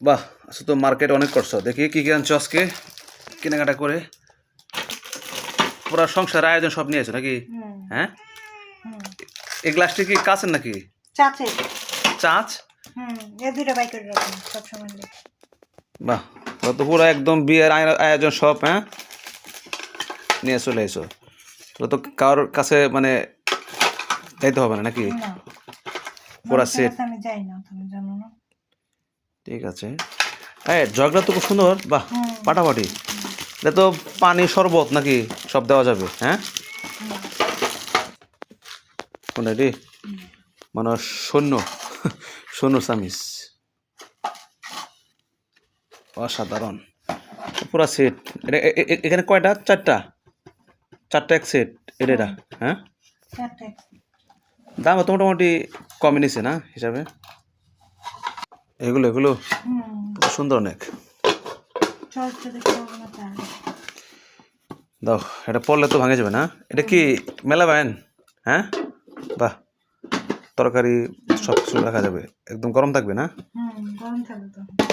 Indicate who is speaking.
Speaker 1: বাহ আচ্ছা তো মার্কেট অনেক করছ। দেখি কি কি আনছো আজকে? কেনাকাটা করে? পুরো সংসার আয়োজন সব নিয়েছো নাকি? হ্যাঁ? এই গ্লাসটি কি কাছের নাকি?
Speaker 2: চাচে।
Speaker 1: বাহ তো পুরো একদম বিয়ের আয়- আয়োজন সব হ্যাঁ? নিয়ে চলে এসো। তো তো কারোর কাছে মানে যাইতে হবে না নাকি? পুরা।
Speaker 2: কাছে আমি যাই না তুমি জানো
Speaker 1: ঠিক আছে। হ্যাঁ জগটা তো খুব সুন্দর। বাহ। পাটাপাটি। এটা তো পানি শরবত নাকি সব দেওয়া যাবে হ্যাঁ। কোনটা রে মানে সৈন্য সৈন্য সামিস। অসাধারণ। পুরা সেট। এটা এখানে কয়টা? চারটা? চারটা এক সেট এটা এটা, হ্যাঁ? দাম তো মোটামুটি কমে নিছে না হিসাবে? এগুলো এগুলো? সুন্দর অনেক। দাও এটা পড়লে তো ভাঙে যাবে না। এটা কি মেলা বায়ন হ্যাঁ? বাহ তরকারি সব কিছু রাখা যাবে। একদম গরম থাকবে না?
Speaker 2: গরম থাকবে